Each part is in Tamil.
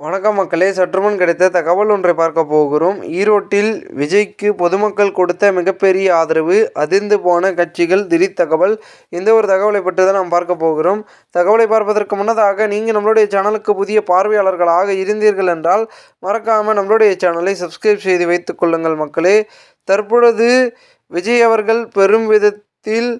வணக்கம் மக்களே. சற்றுமுன் கிடைத்த தகவல் ஒன்றை பார்க்க போகிறோம். ஈரோட்டில் விஜய்க்கு பொதுமக்கள் கொடுத்த மிகப்பெரிய ஆதரவு அதிர்ந்து போன கட்சிகள் திடீர் தகவல். இந்த ஒரு தகவலை பற்றி தான் நாம் பார்க்க போகிறோம். தகவலை பார்ப்பதற்கு முன்னதாக நீங்கள் நம்மளுடைய சேனலுக்கு புதிய பார்வையாளர்களாக இருந்தீர்கள் என்றால் மறக்காமல் நம்மளுடைய சேனலை சப்ஸ்கிரைப் செய்து வைத்துக் கொள்ளுங்கள் மக்களே. தற்பொழுது விஜய் அவர்கள் பெரும் விதத்தில்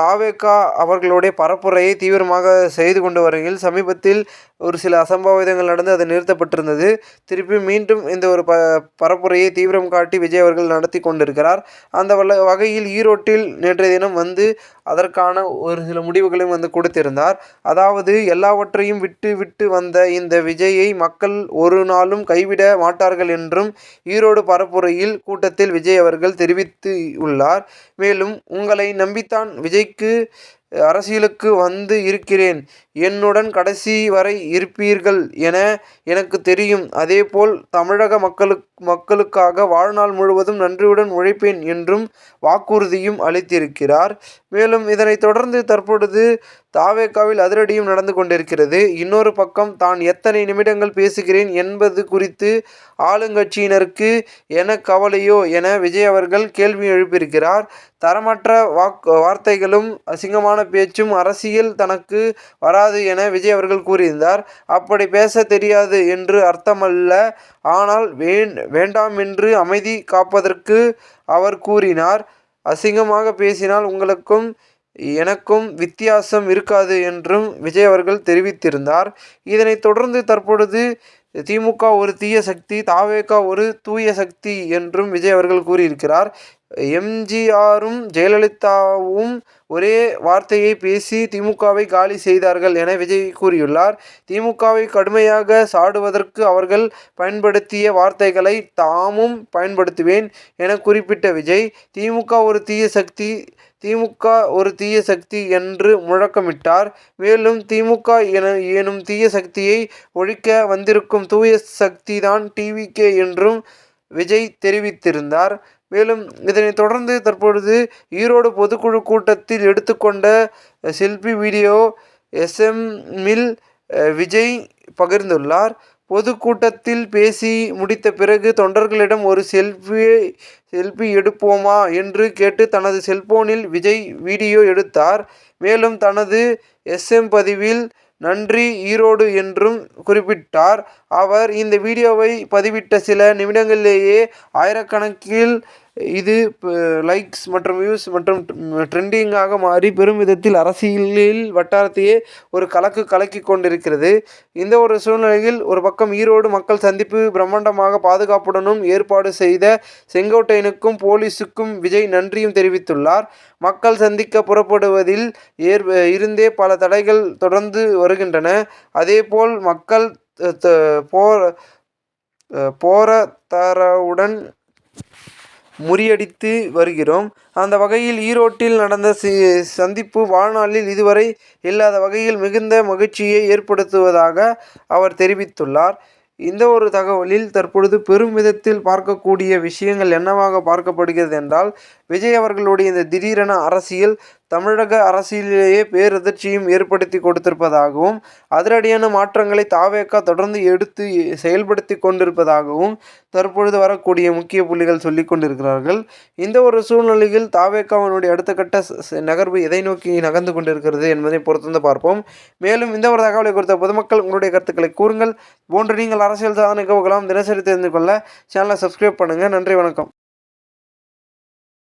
தாவேக்கா அவர்களுடைய பரப்புரையை தீவிரமாக செய்து கொண்டு வருகையில் சமீபத்தில் ஒரு சில அசம்பாவிதங்கள் நடந்து அது நிறுத்தப்பட்டிருந்தது. திருப்பி மீண்டும் இந்த ஒரு ப பரப்புரையை தீவிரம் காட்டி விஜய் அவர்கள் நடத்தி கொண்டிருக்கிறார். அந்த வல்ல வகையில் ஈரோட்டில் நேற்றைய தினம் வந்து அதற்கான ஒரு சில முடிவுகளையும் வந்து கொடுத்திருந்தார். அதாவது எல்லாவற்றையும் விட்டு விட்டு வந்த இந்த விஜயை மக்கள் ஒரு நாளும் கைவிட மாட்டார்கள் என்றும் ஈரோடு பரப்புரையில் கூட்டத்தில் விஜய் அவர்கள் தெரிவித்து உள்ளார். மேலும் உங்களை நம்பித்தான் விஜய் விஜய்க்கு அரசியலுக்கு வந்து இருக்கிறேன். என்னுடன் கடைசி வரை இருப்பீர்கள் என எனக்கு தெரியும். அதேபோல் தமிழக மக்களுக் மக்களுக்காக வாழ்நாள் முழுவதும் நன்றியுடன் உழைப்பேன் என்றும் வாக்குறுதியும் அளித்திருக்கிறார். மேலும் இதனைத் தொடர்ந்து தற்பொழுது தாவேகாவில் அதிரடியும் நடந்து கொண்டிருக்கிறது. இன்னொரு பக்கம் தான் எத்தனை நிமிடங்கள் பேசுகிறேன் என்பது குறித்து ஆளுங்கட்சியினருக்கு என கவலையோ என விஜய் அவர்கள் கேள்வி எழுப்பியிருக்கிறார். தரமற்ற வாக் வார்த்தைகளும் அசிங்கமான பேச்சும் அரசியல் தனக்கு வராது என விஜய் அவர்கள் கூறியிருந்தார். அப்படி பேச தெரியாது என்று அர்த்தமல்ல. ஆனால் வேண் வேண்டாம் என்று அமைதி காப்பதற்கு அவர் கூறினார். அசிங்கமாக பேசினால் உங்களுக்கும் எனக்கும் வித்தியாசம் இருக்காது என்றும் விஜய் அவர்கள் தெரிவித்திருந்தார். இதனைத் தொடர்ந்து தற்பொழுது திமுக ஒரு தீய சக்தி தாவேகா ஒரு தூய சக்தி என்றும் விஜய் அவர்கள் கூறியிருக்கிறார். எம்ஜிஆரும் ஜெயலலிதாவும் ஒரே வார்த்தையை பேசி திமுகவை காலி செய்தார்கள் என விஜய் கூறியுள்ளார். திமுகவை கடுமையாக சாடுவதற்கு அவர்கள் பயன்படுத்திய வார்த்தைகளை தாமும் பயன்படுத்துவேன் என குறிப்பிட்ட விஜய் திமுக ஒரு தீய சக்தி திமுக ஒரு தீய சக்தி என்று முழக்கமிட்டார். மேலும் திமுக என எனும் தீய சக்தியை ஒழிக்க வந்திருக்கும் தூய சக்திதான் டிவிகே என்றும் விஜய் தெரிவித்திருந்தார். மேலும் இதனைத் தொடர்ந்து தற்பொழுது ஈரோடு பொதுக்குழு கூட்டத்தில் எடுத்துக்கொண்ட சில்பி வீடியோ எஸ்எம்மில் விஜய் பகிர்ந்துள்ளார். பொதுக்கூட்டத்தில் பேசி முடித்த பிறகு தொண்டர்களிடம் ஒரு செல்ஃபி செல்ஃபி எடுப்போமா என்று கேட்டு தனது செல்போனில் விஜய் வீடியோ எடுத்தார். மேலும் தனது எஸ்எம் பதிவில் நன்றி ஈரோடு என்றும் குறிப்பிட்டார். அவர் இந்த வீடியோவை பதிவிட்ட சில நிமிடங்களிலேயே ஆயிரக்கணக்கில் இது லைக்ஸ் மற்றும் வியூஸ் மற்றும் ட்ரெண்டிங்காக மாறி பெரும் விதத்தில் அரசியலில் வட்டாரத்தையே ஒரு கலக்கு கலக்கி கொண்டிருக்கிறது. இந்த ஒரு சூழ்நிலையில் ஒரு பக்கம் ஈரோடு மக்கள் சந்திப்பு பிரம்மாண்டமாக பாதுகாப்புடனும் ஏற்பாடு செய்த செங்கோட்டையனுக்கும் போலீஸுக்கும் விஜய் நன்றியும் தெரிவித்துள்ளார். மக்கள் சந்திக்க புறப்படுவதில் ஏற் இருந்தே பல தடைகள் தொடர்ந்து வருகின்றன. அதேபோல் மக்கள் போர் தரவுடன் முறியடித்து வருகிறோம். அந்த வகையில் ஈரோட்டில் நடந்த சி சந்திப்பு வாழ்நாளில் இதுவரை இல்லாத வகையில் மிகுந்த மகிழ்ச்சியை ஏற்படுத்துவதாக அவர் தெரிவித்துள்ளார். இந்த ஒரு தகவலில் தற்பொழுது பெரும் விதத்தில் பார்க்கக்கூடிய விஷயங்கள் என்னவாக பார்க்கப்படுகிறது என்றால் விஜய் அவர்களுடைய இந்த திடீரென அரசியல் தமிழக அரசியலிலேயே பேரதிர்ச்சியும் ஏற்படுத்தி கொடுத்திருப்பதாகவும் அதிரடியான மாற்றங்களை தாவேக்கா தொடர்ந்து எடுத்து செயல்படுத்தி கொண்டிருப்பதாகவும் தற்பொழுது வரக்கூடிய முக்கிய புள்ளிகள் சொல்லி கொண்டிருக்கிறார்கள். இந்த ஒரு சூழ்நிலையில் தாவேக்காவினுடைய அடுத்த கட்ட நகர்வு எதை நோக்கி நகர்ந்து கொண்டிருக்கிறது என்பதை பொறுத்திருந்து பார்ப்போம். மேலும் இந்த ஒரு தகவலை குறித்த பொதுமக்கள் உங்களுடைய கருத்துக்களை கூறுங்கள். போன்று நீங்கள் அரசியல் சாதனை போகலாம். தினசரி தெரிந்து கொள்ள சேனலை சப்ஸ்கிரைப் பண்ணுங்கள் நன்றி வணக்கம்.